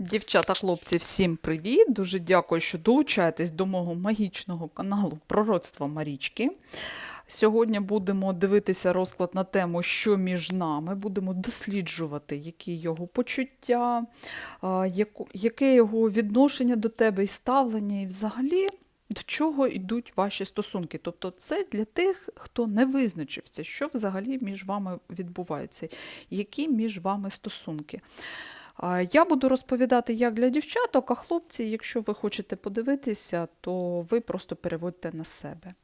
Дівчата, хлопці, всім привіт! Дуже дякую, що долучаєтесь до мого магічного каналу Пророцтва Марічки. Сьогодні будемо дивитися розклад на тему, що між нами. Будемо досліджувати, які його почуття, яке його відношення до тебе і ставлення, і взагалі до чого йдуть ваші стосунки. Тобто, це для тих, хто не визначився, що взагалі між вами відбувається, які між вами стосунки. Я буду розповідати як для дівчаток, а хлопці, якщо ви хочете подивитися, то ви просто переводьте на себе.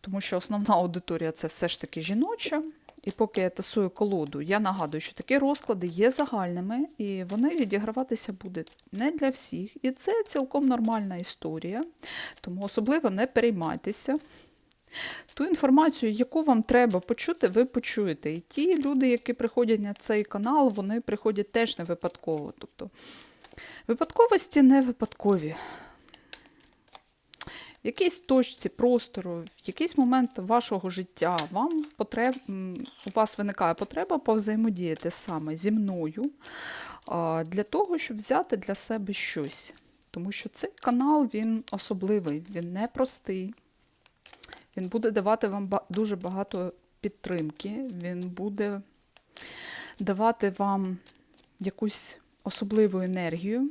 Тому що основна аудиторія це все ж таки жіноча. І поки я тасую колоду, я нагадую, що такі розклади є загальними, і вони відіграватися будуть не для всіх. І це цілком нормальна історія. Тому особливо не переймайтеся. Ту інформацію, яку вам треба почути, ви почуєте. І ті люди, які приходять на цей канал, вони приходять теж не випадково. Тобто випадковості не випадкові. В якійсь точці простору, в якийсь момент вашого життя вам потреб... у вас виникає потреба повзаємодіяти саме зі мною для того, щоб взяти для себе щось. Тому що цей канал він особливий, він непростий. Він буде давати вам дуже багато підтримки, він буде давати вам якусь особливу енергію,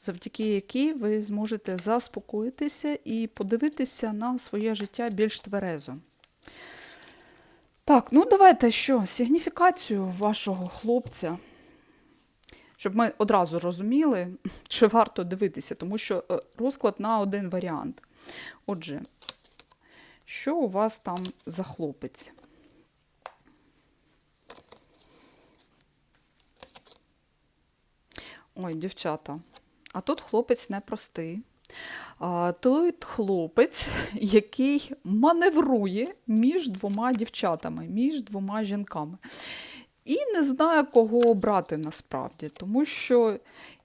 завдяки якій ви зможете заспокоїтися і подивитися на своє життя більш тверезо. Так, ну давайте що, сигніфікацію вашого хлопця, щоб ми одразу розуміли, чи варто дивитися, тому що е, розклад на один варіант. Отже, що у вас там за хлопець? Ой, дівчата, а тут хлопець непростий. А, тут хлопець, який маневрує між двома дівчатами, між двома жінками. І не знає, кого обрати насправді, тому що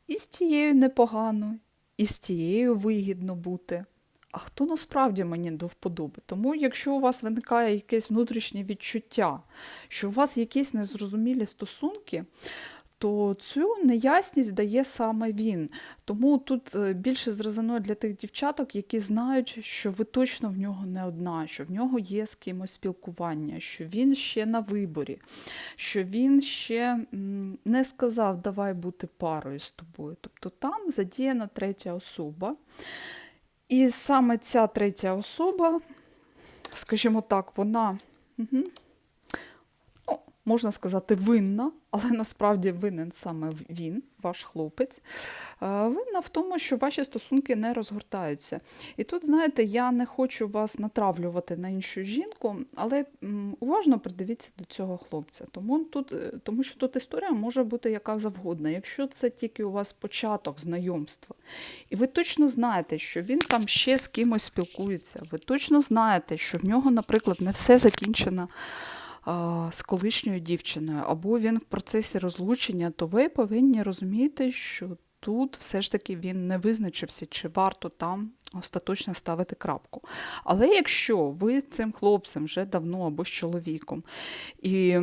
і з тією непогано, і з тією вигідно бути. А хто насправді мені до вподоби? Тому, якщо у вас виникає якесь внутрішнє відчуття, що у вас якісь незрозумілі стосунки, то цю неясність дає саме він. Тому тут е, більше зрозуміло для тих дівчаток, які знають, що ви точно в нього не одна, що в нього є з кимось спілкування, що він ще на виборі, що він ще не сказав, давай бути парою з тобою. Тобто там задіяна третя особа. І саме ця третя особа, скажімо так, вона. Угу, можна сказати, винна, але насправді винен саме він, ваш хлопець. Е, Винна в тому, що ваші стосунки не розгортаються. І тут, знаєте, я не хочу вас натравлювати на іншу жінку, але уважно придивіться до цього хлопця. Тому, тут, е, тому що тут історія може бути яка завгодна. Якщо це тільки у вас початок знайомства, і ви точно знаєте, що він там ще з кимось спілкується, ви точно знаєте, що в нього, наприклад, не все закінчено з колишньою дівчиною, або він в процесі розлучення, то ви повинні розуміти, що тут все ж таки він не визначився, чи варто там остаточно ставити крапку. Але якщо ви цим хлопцем вже давно або з чоловіком, і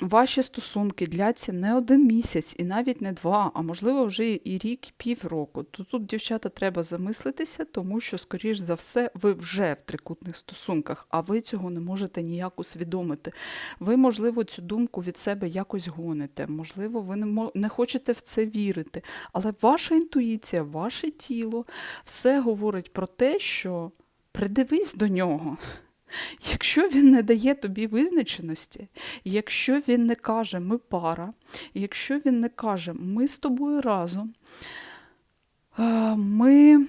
ваші стосунки дляться не один місяць і навіть не два, а можливо вже і рік, і півроку, то тут, дівчата, треба замислитися, тому що, скоріш за все, ви вже в трикутних стосунках, а ви цього не можете ніяк усвідомити. Ви, можливо, цю думку від себе якось гоните, можливо, ви не, не хочете в це вірити. Але ваша інтуїція, ваше тіло все говорить про те, що придивись до нього. Якщо він не дає тобі визначеності, якщо він не каже ми пара, якщо він не каже ми з тобою разом, е, ми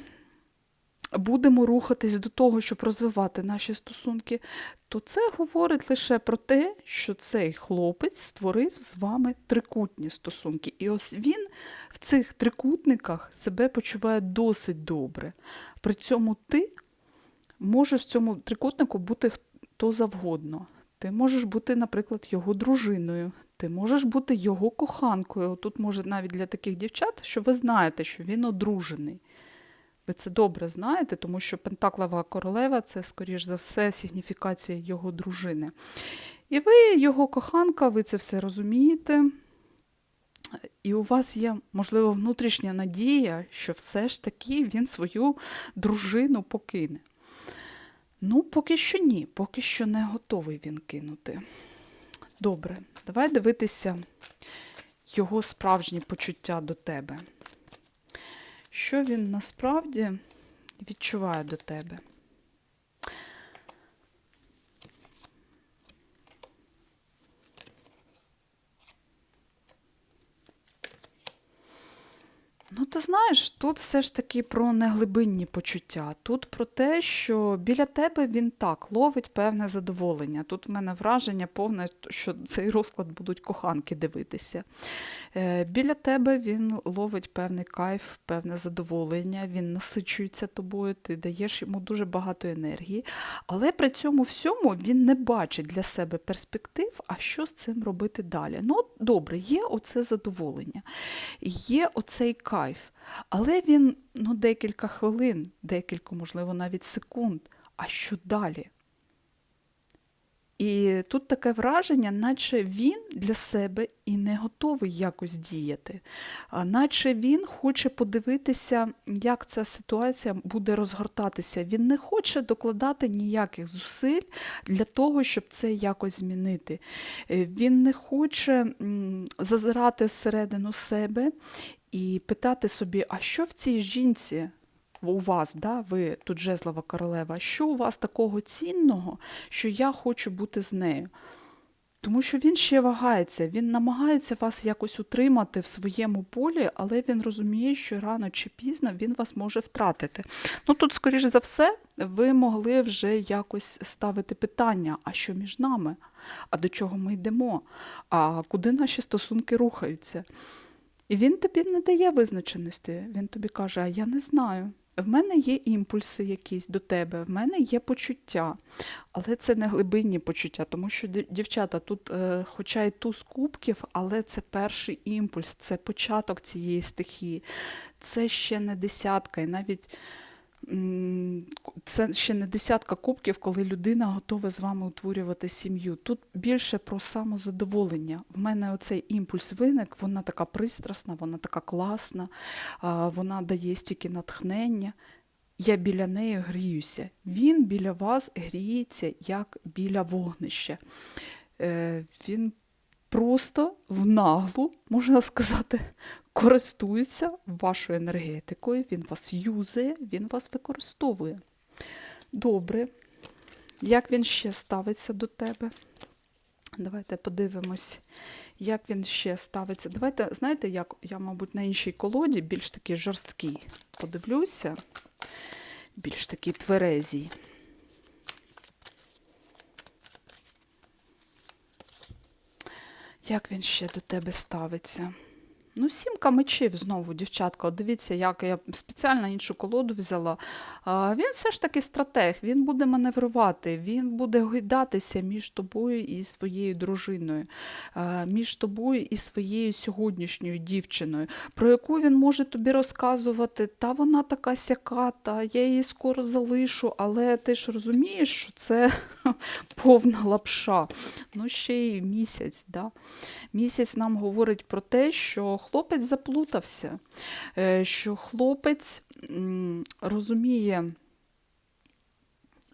будемо рухатись до того, щоб розвивати наші стосунки, то це говорить лише про те, що цей хлопець створив з вами трикутні стосунки. І ось він в цих трикутниках себе почуває досить добре. При цьому ти можеш в цьому трикутнику бути хто завгодно. Ти можеш бути, наприклад, його дружиною, ти можеш бути його коханкою. Тут може навіть для таких дівчат, що ви знаєте, що він одружений. Ви це добре знаєте, тому що Пентаклова королева це, скоріш за все, сигніфікація його дружини. І ви, його коханка, ви це все розумієте. І у вас є, можливо, внутрішня надія, що все ж таки він свою дружину покине. Ну, поки що ні, поки що не готовий він кинути. Добре, давай дивитися його справжні почуття до тебе. Що він насправді відчуває до тебе? Знаєш, тут все ж таки про неглибинні почуття. Тут про те, що біля тебе він так ловить певне задоволення. Тут в мене враження повне, що цей розклад будуть коханки дивитися. Е, Біля тебе він ловить певний кайф, певне задоволення, він насичується тобою, ти даєш йому дуже багато енергії, але при цьому всьому він не бачить для себе перспектив, а що з цим робити далі. Ну, добре, є оце задоволення, є оцей кайф. Але він ну, декілька хвилин, декілька, можливо, навіть секунд. А що далі? І тут таке враження, наче він для себе і не готовий якось діяти, наче він хоче подивитися, як ця ситуація буде розгортатися. Він не хоче докладати ніяких зусиль для того, щоб це якось змінити. Е, Він не хоче зазирати всередину себе і питати собі, а що в цій жінці у вас, да, ви тут жезлова королева, що у вас такого цінного, що я хочу бути з нею? Тому що він ще вагається, він намагається вас якось утримати в своєму полі, але він розуміє, що рано чи пізно він вас може втратити. Ну тут, скоріш за все, ви могли вже якось ставити питання: а що між нами? А до чого ми йдемо? А куди наші стосунки рухаються? І він тобі не дає визначеності. Він тобі каже: А я не знаю. В мене є імпульси якісь до тебе, в мене є почуття, але це не глибинні почуття, тому що дівчата тут, е, хоча й туз кубків, але це перший імпульс, це початок цієї стихії. Це ще не десятка, і навіть це ще не десятка кубків, коли людина готова з вами утворювати сім'ю. Тут більше про самозадоволення. В мене оцей імпульс виник, вона така пристрасна, вона така класна, вона дає стільки натхнення. Я біля неї гріюся. Він біля вас гріється, як біля вогнища. Е, Він просто в наглу, можна сказати, користується вашою енергетикою, він вас юзає, він вас використовує. Добре. Як він ще ставиться до тебе? Давайте подивимось, як він ще ставиться. Давайте, знаєте, як я, мабуть, на іншій колоді, більш такий жорсткий, подивлюся, більш такий тверезій. Як він ще до тебе ставиться? Ну, сімка мечів знову, дівчатка. Дивіться, як я спеціально іншу колоду взяла. Він все ж таки стратег, він буде маневрувати, він буде гойдатися між тобою і своєю дружиною, між тобою і своєю сьогоднішньою дівчиною, про яку він може тобі розказувати, та вона така сяка, та я її скоро залишу, але ти ж розумієш, що це повна лапша. Ну, ще й місяць. Да? Місяць нам говорить про те, що хлопець заплутався, е, що хлопець розуміє,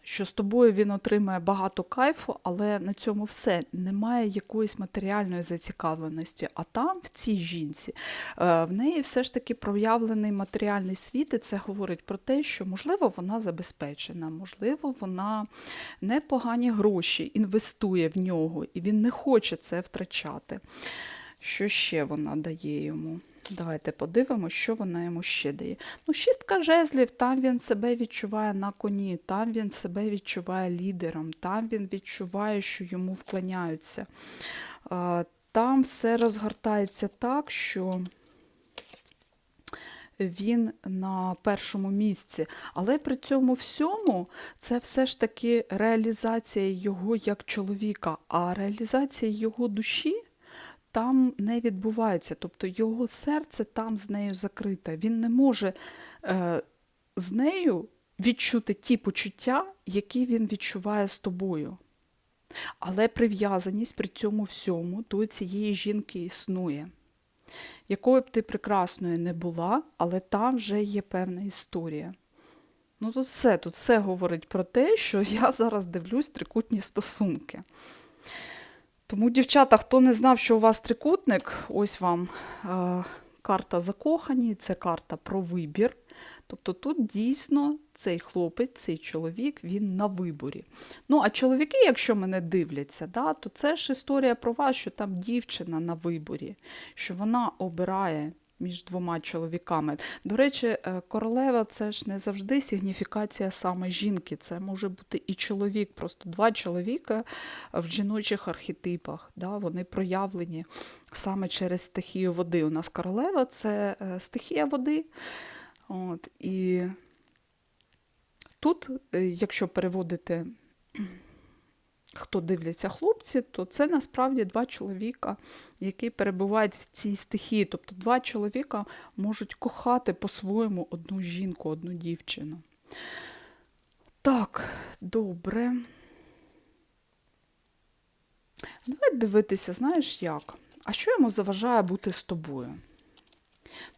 що з тобою він отримає багато кайфу, але на цьому все. Немає якоїсь матеріальної зацікавленості. А там, в цій жінці, е, в неї все ж таки проявлений матеріальний світ, і це говорить про те, що, можливо, вона забезпечена, можливо, вона непогані гроші інвестує в нього, і він не хоче це втрачати. Що ще вона дає йому? Давайте подивимося, що вона йому ще дає. Ну, шістка жезлів, там він себе відчуває на коні, там він себе відчуває лідером, там він відчуває, що йому вклоняються. Там все розгортається так, що він на першому місці. Але при цьому всьому це все ж таки реалізація його як чоловіка, а реалізація його душі там не відбувається. Тобто його серце там з нею закрите. Він не може е, з нею відчути ті почуття, які він відчуває з тобою. Але прив'язаність при цьому всьому до цієї жінки існує. Якою б ти прекрасною не була, але там вже є певна історія. Ну, тут все, тут все говорить про те, що я зараз дивлюсь трикутні стосунки. Тому, дівчата, хто не знав, що у вас трикутник, ось вам е, карта закохані, це карта про вибір. Тобто тут дійсно цей хлопець, цей чоловік, він на виборі. Ну, а чоловіки, якщо мене дивляться, да, то це ж історія про вас, що там дівчина на виборі, що вона обирає між двома чоловіками. До речі, е, королева це ж не завжди сигніфікація саме жінки. Це може бути і чоловік. Просто два чоловіка в жіночих архетипах. Да, Вони проявлені саме через стихію води. У нас королева це е, стихія води. От, І тут, е, якщо переводити, хто дивляться хлопці, то це насправді два чоловіка, які перебувають в цій стихії. Тобто два чоловіка можуть кохати по-своєму одну жінку, одну дівчину. Так, добре. Давай дивитися, знаєш як? А що йому заважає бути з тобою?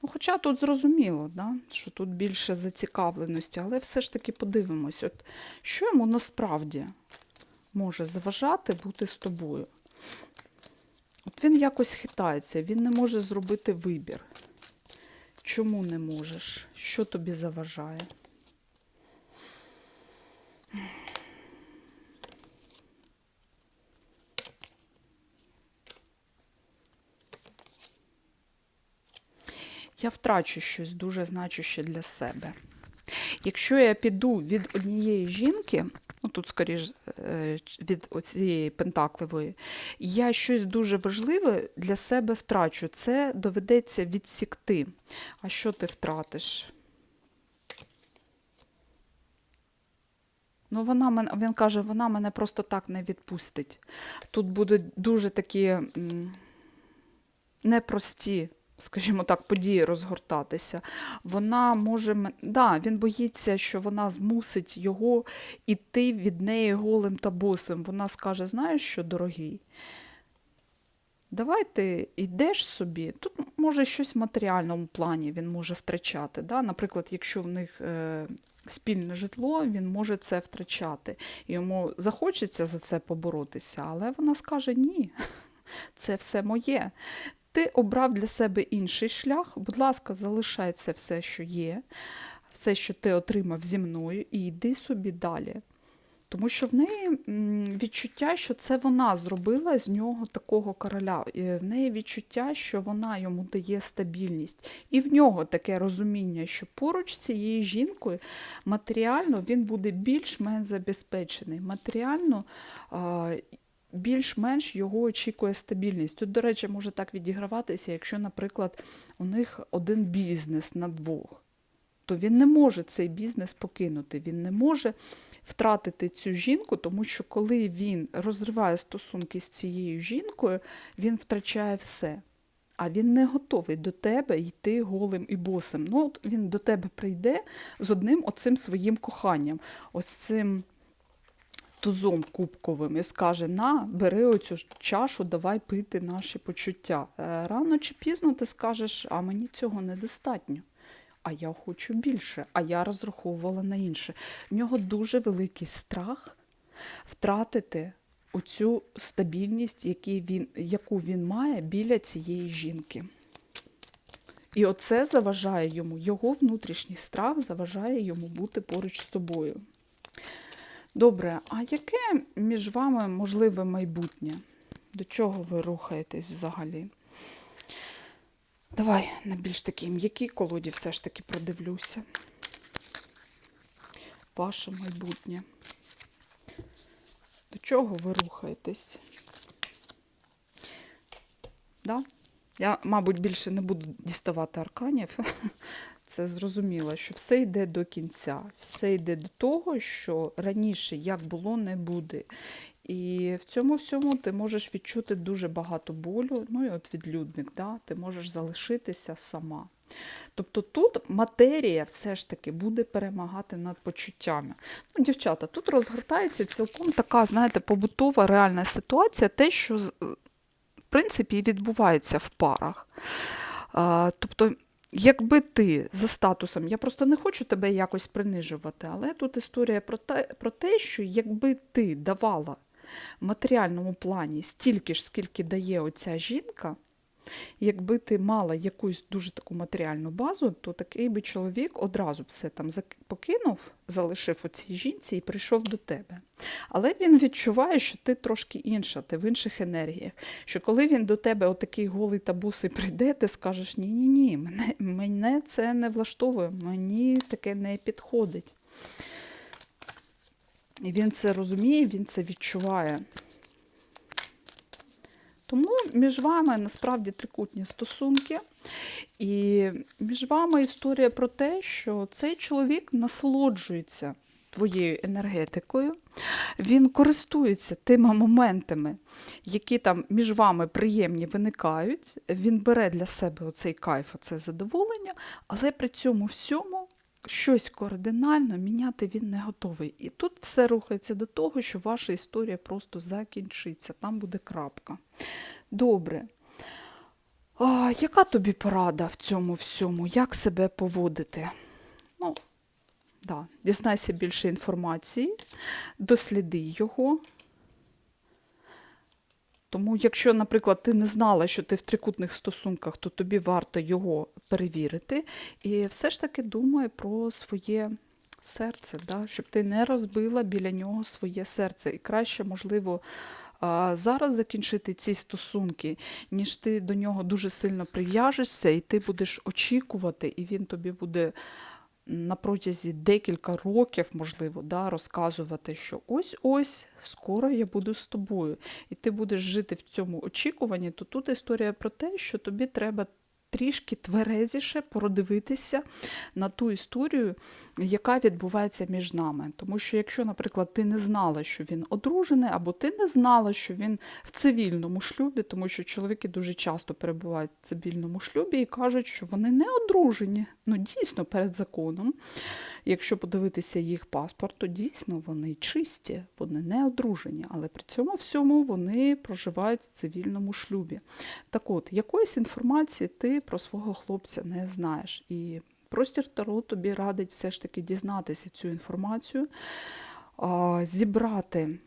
Ну, Хоча тут зрозуміло, да, що тут більше зацікавленості, але все ж таки подивимось, от, що йому насправді може заважати бути з тобою. От він якось хитається, він не може зробити вибір. Чому не можеш? Що тобі заважає? я втрачу щось дуже значуще для себе. Якщо я піду від однієї жінки, ну тут, скоріш, е, від цієї пентакливої, я щось дуже важливе для себе втрачу. Це доведеться відсікти. А що ти втратиш? Ну, вона мене, він каже, вона мене просто так не відпустить. Тут будуть дуже такі непрості скажімо так, події розгортатися. Вона може, да, він боїться, що вона змусить його іти від неї голим та босим. Вона скаже: знаєш що, дорогий? Давай ти йдеш собі. Тут може щось в матеріальному плані він може втрачати. Да? Наприклад, якщо в них е, спільне житло, він може це втрачати. Йому захочеться за це поборотися, але вона скаже ні. Це все моє. Ти обрав для себе інший шлях, будь ласка, залишай це все, що є, все, що ти отримав зі мною, і йди собі далі. Тому що в неї відчуття, що це вона зробила з нього такого короля. В неї відчуття, що вона йому дає стабільність. І в нього таке розуміння, що поруч з цією жінкою матеріально він буде більш-менш забезпечений. Матеріально більш-менш його очікує стабільність. Тут, до речі, може так відіграватися, якщо, наприклад, у них один бізнес на двох, то він не може цей бізнес покинути. Він не може втратити цю жінку, тому що коли він розриває стосунки з цією жінкою, він втрачає все. А він не готовий до тебе йти голим і босим. Ну, от Він до тебе прийде з одним оцим своїм коханням. ось цим тузом кубковим і скаже: На, бери оцю чашу, давай пити наші почуття. Е, рано чи пізно ти скажеш, а мені цього недостатньо. А я хочу більше, а я розраховувала на інше. В нього дуже великий страх втратити оцю стабільність, він, яку він має біля цієї жінки. І оце заважає йому, його внутрішній страх заважає йому бути поруч з тобою. Добре, а яке між вами можливе майбутнє? До чого ви рухаєтесь взагалі? Давай на більш такій м'якій колоді все ж таки продивлюся. Ваше майбутнє. До чого ви рухаєтесь? Да? Я, мабуть, більше не буду діставати арканів. Це зрозуміло, що все йде до кінця, все йде до того, що раніше як було, не буде. І в цьому всьому ти можеш відчути дуже багато болю, ну і от відлюдник, да? ти можеш залишитися сама. Тобто тут матерія все ж таки буде перемагати над почуттями. Ну, Дівчата, тут розгортається цілком така, знаєте, побутова реальна ситуація, те, що в принципі відбувається в парах. Тобто, якби ти за статусом, я просто не хочу тебе якось принижувати, але тут історія про те, про те, що якби ти давала матеріальному плані стільки ж, скільки дає оця жінка, якби ти мала якусь дуже таку матеріальну базу, то такий би чоловік одразу все там покинув, залишив у цій жінці і прийшов до тебе. Але він відчуває, що ти трошки інша, ти в інших енергіях. Що коли він до тебе отакий голий та бусий прийде, ти скажеш: ні, ні, ні, мене, мене це не влаштовує, мені таке не підходить. І він це розуміє, він це відчуває. Тому між вами насправді трикутні стосунки. І між вами історія про те, що цей чоловік насолоджується твоєю енергетикою, він користується тими моментами, які там між вами приємні виникають. Він бере для себе оцей кайф, оце задоволення, але при цьому всьому щось кардинально міняти він не готовий. І тут все рухається до того, що ваша історія просто закінчиться, там буде крапка. Добре. А, яка тобі порада в цьому всьому? Як себе поводити? Ну, да, дізнайся більше інформації, досліди його. Тому, якщо, наприклад, ти не знала, що ти в трикутних стосунках, то тобі варто його перевірити. І все ж таки думай про своє серце, да? щоб ти не розбила біля нього своє серце. І краще, можливо, зараз закінчити ці стосунки, ніж ти до нього дуже сильно прив'яжешся, і ти будеш очікувати, і він тобі буде на протязі декілька років, можливо, да, розказувати, що ось-ось скоро я буду з тобою, і ти будеш жити в цьому очікуванні, то тут історія про те, що тобі треба трішки тверезіше продивитися на ту історію, яка відбувається між нами. Тому що, якщо, наприклад, ти не знала, що він одружений, або ти не знала, що він в цивільному шлюбі, тому що чоловіки дуже часто перебувають в цивільному шлюбі і кажуть, що вони не одружені. Ну, дійсно, перед законом. Якщо подивитися їх паспорт, то дійсно вони чисті, вони не одружені, але при цьому всьому вони проживають в цивільному шлюбі. Так от, якоїсь інформації ти про свого хлопця не знаєш. І простір Таро тобі радить все ж таки дізнатися цю інформацію, зібрати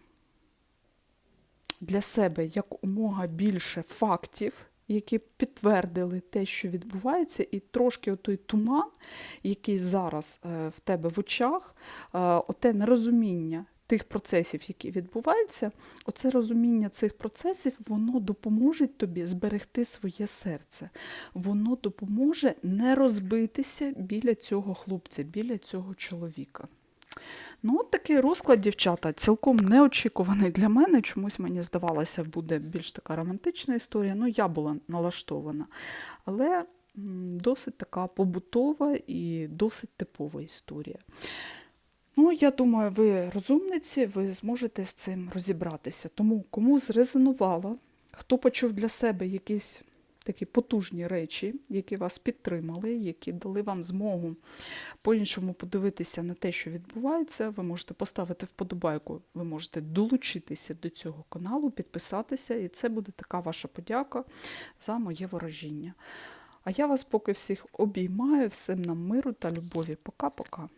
для себе якомога більше фактів, які підтвердили те, що відбувається, і трошки той туман, який зараз е, в тебе в очах, е, оте нерозуміння тих процесів, які відбуваються, оце розуміння цих процесів, воно допоможе тобі зберегти своє серце. Воно допоможе не розбитися біля цього хлопця, біля цього чоловіка. Ну, от такий розклад, дівчата, цілком неочікуваний для мене. Чомусь мені здавалося, буде більш така романтична історія. Ну, я була налаштована. Але досить така побутова і досить типова історія. Ну, я думаю, ви розумниці, ви зможете з цим розібратися. Тому кому зрезонувало, хто почув для себе якісь такі потужні речі, які вас підтримали, які дали вам змогу по-іншому подивитися на те, що відбувається, ви можете поставити вподобайку, ви можете долучитися до цього каналу, підписатися, і це буде така ваша подяка за моє ворожіння. А я вас поки всіх обіймаю, всім нам миру та любові. Пока-пока.